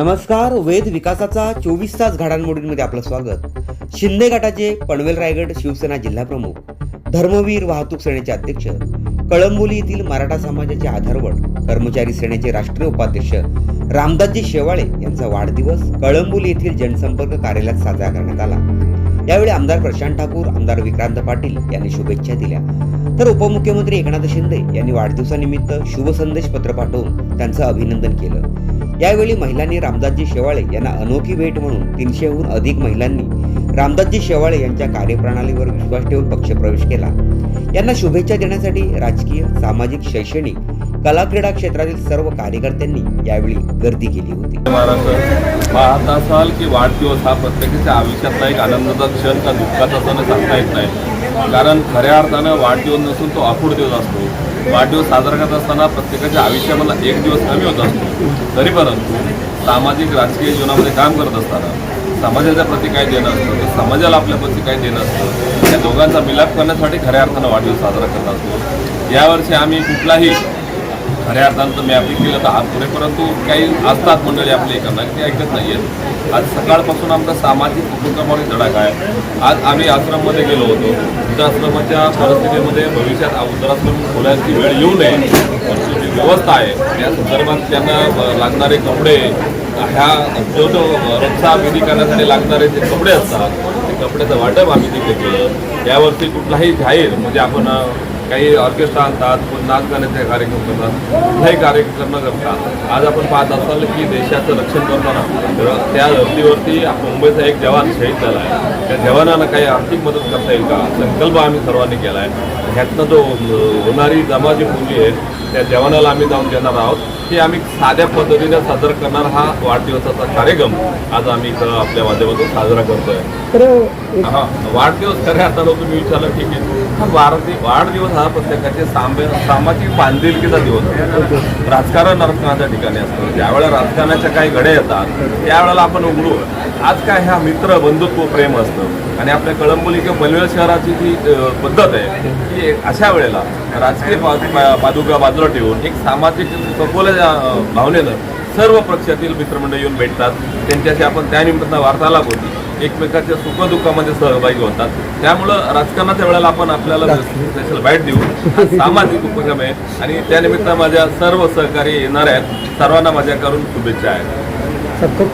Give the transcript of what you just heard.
नमस्कार वेद विकासाचा चोवीस तास घडामोडींमध्ये आपलं स्वागत. शिंदे गटाचे पनवेल रायगड शिवसेना जिल्हाप्रमुख धर्मवीर वाहतूक सेनेचे अध्यक्ष कळंबोली येथील मराठा समाजाचे आधारवड कर्मचारी सेनेचे राष्ट्रीय उपाध्यक्ष रामदासजी शेवाळे यांचा वाढदिवस कळंबोली येथील जनसंपर्क कार्यालयात साजरा करण्यात आला. यावेळी आमदार प्रशांत ठाकूर आमदार विक्रांत पाटील यांनी शुभेच्छा दिल्या. तर उपमुख्यमंत्री एकनाथ शिंदे यांनी वाढदिवसानिमित्त शुभ संदेश पत्र पाठवून त्यांचं अभिनंदन केलं. यावेळी महिलांनी रामदासजी शेवाळे यांना अनोखी भेट म्हणून तीनशेहून अधिक महिलांनी रामदासजी शेवाळे यांच्या कार्यप्रणालीवर विश्वास ठेवून पक्षप्रवेश केला. यांना शुभेच्छा देण्यासाठी राजकीय सामाजिक शैक्षणिक कला क्रीडा क्षेत्रातील सर्व कार्यकर्त्यांनी यावेळी गर्दी केली होती. महाराष्ट्र पाहत असाल की वाढदिवस हा प्रत्येकाच्या आयुष्यातला एक आनंदाचा क्षण का दुःखाचा सण सांगता येत नाही. कारण खऱ्या अर्थानं वाढदिवस नसून तो अपूर्ण दिवस असतो. वाढदिवस साजरा करत असताना प्रत्येकाच्या आयुष्यामधला एक दिवस कमी होत असतो. तरी परंतु सामाजिक राजकीय जीवनामध्ये काम करत असताना समाजाच्या प्रती काय देणं असतं समाजाला आपल्या प्रती काय देणं असतं या दोघांचा मिलाप करण्यासाठी खऱ्या अर्थानं वाढदिवस साजरा करत असतो. यावर्षी आम्ही कुठलाही खऱ्या अर्थानं तर मी केलं तर हात पुढे परंतु काही असतात मंडळी आपले एकांना ते ऐकत नाही आहेत आज सकाळपासून आमचा सामाजिक उपक्रमाने धडाका आहे. आज आम्ही आश्रममध्ये गेलो होतो. वृद्धाश्रमाच्या परिस्थितीमध्ये भविष्यात वृद्धाश्रम खोल्याची वेळ येऊ नये. परंतु जी व्यवस्था आहे. त्या संदर्भात त्यांना लागणारे कपडे ह्या जो जो रक्षा विधी करण्यासाठी लागणारे जे कपडे असतात ते कपड्याचं वाटप आम्ही तिथे केलं. यावरती कुठलाही जाहीर म्हणजे आपण काही ऑर्केस्ट्रा आणतात कोण नाच गाण्याचे कार्यक्रम करतात. कुठलाही कार्यक्रम न करता आज आपण पाहत असाल की देशाचं रक्षण करताना त्या धर्तीवरती मुंबईचा एक जवान शहीद झाला आहे. त्या जवानाला काही आर्थिक मदत करता येईल का? संकल्प आम्ही सर्वांनी केला आहे ह्यातनं जो होणारी जमा जी पुंजी आहे त्या जवानाला आम्ही जाऊन देणार आहोत. की आम्ही साध्या पद्धतीने साजरा करणार हा वाढदिवसाचा कार्यक्रम आज आम्ही इथं आपल्या माध्यमातून साजरा करतोय. हा वाढदिवस खऱ्या अर्थानं तुम्ही विचारलं ठीक आहे. हा वाढदि वाढदिवस हा प्रत्येकाचे साम सामाजिक बांधिलकीचा दिवस राजकारण राजकारणाच्या ठिकाणी असतं. ज्यावेळेला राजकारणाच्या काही घडे येतात त्यावेळेला आपण उघडू. आज काय ह्या मित्र बंधुत्व प्रेम असतं. आणि आपल्या कळंबोली किंवा पनवेल शहराची जी पद्धत आहे की अशा वेळेला राजकीय पा- पादुका बाजूला ठेवून एक सामाजिक सखोल्या भावनेनं सर्व पक्षातील मित्रमंडळ येऊन भेटतात. त्यांच्याशी आपण त्यानिमित्तानं वार्तालाप होती. एकमेकाच्या सुखदुःखामध्ये सहभागी होतात. त्यामुळं राजकारणाच्या वेळेला आपण आपल्याला स्पेशल बाईट देऊ. सामाजिक उपक्रम आहे. आणि त्यानिमित्त माझ्या सर्व सहकारी येणार आहेत. सर्वांना माझ्याकडून शुभेच्छा आहेत.